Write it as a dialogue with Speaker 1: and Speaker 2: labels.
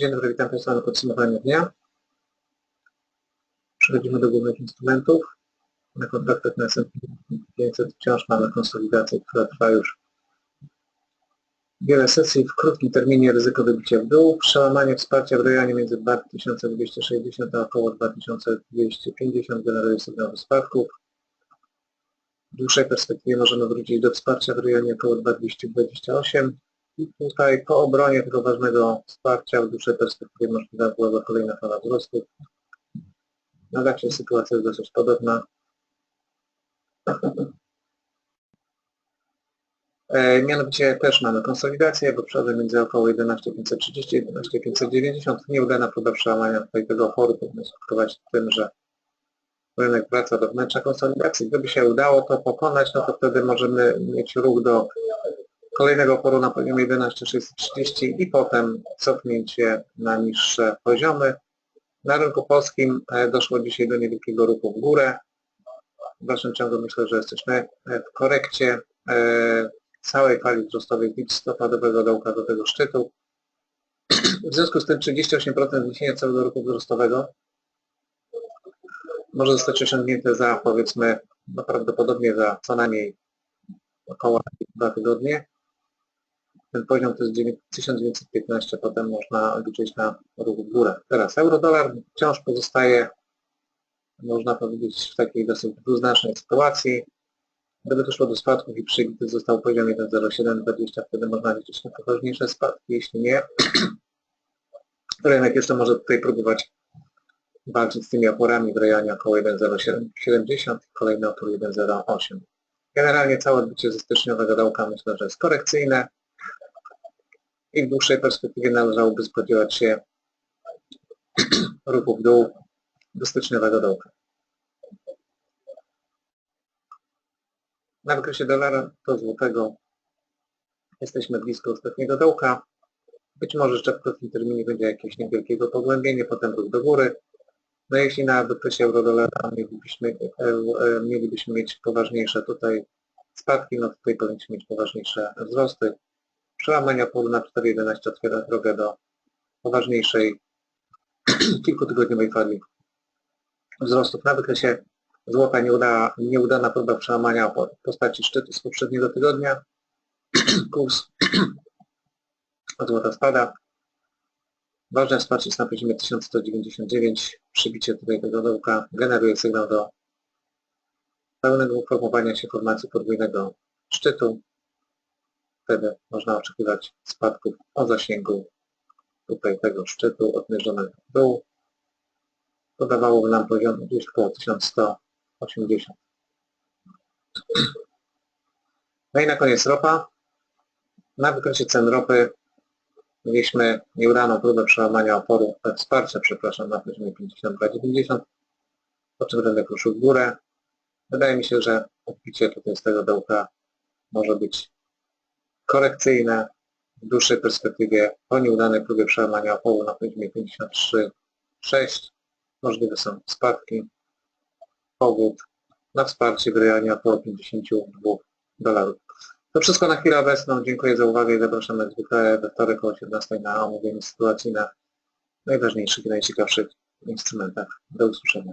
Speaker 1: Dzień dobry, witam Państwa na podsumowaniu dnia. Przechodzimy do głównych instrumentów. Na kontraktach na S&P 500 wciąż mamy konsolidację, która trwa już wiele sesji. W krótkim terminie ryzyko wybicia w dół. Przełamanie wsparcia w rejonie między 2260 a około 2250 generuje sygnał spadków. W dłuższej perspektywie możemy wrócić do wsparcia w rejonie około 2228 i tutaj po obronie tego ważnego wsparcia w dłuższej perspektywie możliwa byłaby kolejna fala wzrostu. Na razie sytuacja jest dosyć podobna. E, Mianowicie też mamy konsolidację w obszarze między około 11530 i 11590. Nieudana próba przełamania tutaj tego oporu powinna skutkować tym, że rynek wraca do wnętrza konsolidacji. Gdyby się udało to pokonać, no to wtedy możemy mieć ruch do kolejnego oporu na poziomie 11630 i potem cofnięcie na niższe poziomy. Na rynku polskim e, doszło dzisiaj do niewielkiego ruchu w górę. W dalszym ciągu myślę, że jesteśmy e, w korekcie e, całej fali wzrostowej listopadowego dołka do tego szczytu. W związku z tym 38% wniesienia całego ruchu wzrostowego może zostać osiągnięte za powiedzmy no prawdopodobnie za co najmniej około dwa tygodnie. Ten poziom to jest 1915, potem można liczyć na ruch w górę. Teraz euro-dolar wciąż pozostaje, można powiedzieć, w takiej dosyć dwuznacznej sytuacji. Gdyby doszło do spadków i przybity został poziom 1,0720, wtedy można liczyć na poważniejsze spadki. Jeśli nie, rynek jeszcze może tutaj próbować walczyć z tymi oporami w rejonie około 1,0770, kolejny opór 1,08. Generalnie całe odbicie ze styczniowego dołka myślę, że jest korekcyjne i w dłuższej perspektywie należałoby spodziewać się ruchu w dół do styczniowego dołka. Na wykresie dolara do złotego jesteśmy blisko ostatniego dołka. Być może jeszcze w krótkim terminie będzie jakieś niewielkiego pogłębienie, potem ruch do góry. No jeśli na wykresie euro-dolara mielibyśmy, e, mielibyśmy mieć poważniejsze tutaj spadki, no tutaj powinniśmy mieć poważniejsze wzrosty. Przełamania oporu na 4.11 otwiera drogę do poważniejszej kilkutygodniowej fali wzrostów. Na wykresie złota nieuda, nieudana próba przełamania oporu w postaci szczytu z poprzedniego tygodnia. Kurs złota spada. Ważne wsparcie jest na poziomie 1199. Przybicie tutaj tego dołka generuje sygnał do pełnego uformowania się formacji podwójnego szczytu. Wtedy można oczekiwać spadków o zasięgu tutaj tego szczytu odmierzonego w dół. Podawałoby nam poziom gdzieś około 1180. No i na koniec ropa. Na wykresie cen ropy mieliśmy nieudaną próbę przełamania oporu, wsparcia, przepraszam, na poziomie 52,90, po czym rynek ruszył w górę. Wydaje mi się, że odbicie tutaj z tego dołka może być korekcyjne w dłuższej perspektywie po nieudanej próbie przełamania oporu na poziomie 53,6 możliwe są spadki. Powód na wsparcie w rejonie około 52 dolarów. To wszystko na chwilę obecną. Dziękuję za uwagę i zapraszam jak zwykle we wtorek o 18 na omówienie sytuacji na najważniejszych i najciekawszych instrumentach. Do usłyszenia.